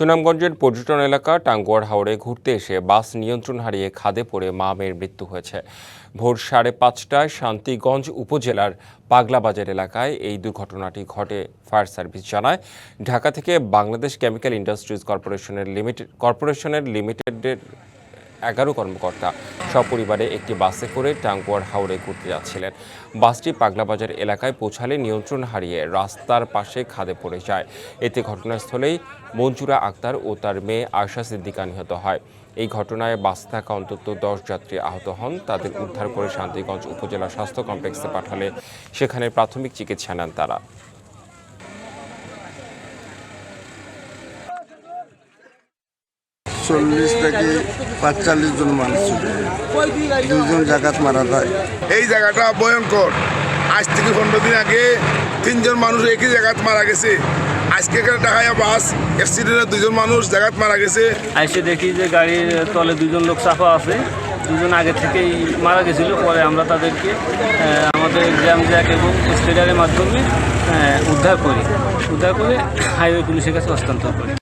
সুনামগঞ্জের পর্যটন এলাকা টাঙ্গুয়ার হাওড়ে ঘুরতে এসে বাস নিয়ন্ত্রণ হারিয়ে খাদে পড়ে মা মেয়ের মৃত্যু হয়েছে। ভোর সাড়ে পাঁচটায় শান্তিগঞ্জ উপজেলার পাগলাবাজার এলাকায় এই দুর্ঘটনাটি ঘটে, ফায়ার সার্ভিস জানায়। ঢাকা থেকে বাংলাদেশ কেমিক্যাল ইন্ডাস্ট্রিজ কর্পোরেশনের লিমিটেড কর্পোরেশনের লিমিটেডের এগারো কর্মকর্তা সপরিবারে একটি বাসে করে টাঙ্গুয়ার হাওড়ে ঘুরতে যাচ্ছিলেন। বাসটি পাগলাবাজার এলাকায় পৌঁছালে নিয়ন্ত্রণ হারিয়ে রাস্তার পাশে খাদে পড়ে যায়। এতে ঘটনাস্থলেই মঞ্জুরা আক্তার ও তার মেয়ে আয়শা সিদ্দিকা নিহত হয়। এই ঘটনায় বাসে থাকা অন্তত দশ যাত্রী আহত হন। তাদের উদ্ধার করে শান্তিগঞ্জ উপজেলা স্বাস্থ্য কমপ্লেক্সে পাঠালে। সেখানে প্রাথমিক চিকিৎসা নেন তারা। চল্লিশ থেকে পাঁচচল্লিশ জন মানুষ দুজন জায়গাত মারা যায়। এই জায়গাটা ভয়ঙ্কর। আজ থেকে পনেরো দিন আগে তিনজন মানুষ একই জায়গাত মারা গেছে। আজকে ঢাকায় বাস অ্যাক্সিডেন্টে দুজন মানুষ জায়গাত মারা গেছে। আইসে দেখি যে গাড়ির তলে দুজন লোক চাপা আছে। দুজন আগে থেকেই মারা গেছিল পরে আমরা তাদেরকে আমাদের এক্সাম জ্যাক এবং স্টেডারের মাধ্যমে উদ্ধার করি। উদ্ধার করে হাইওয়ে পুলিশের কাছে হস্তান্তর করি।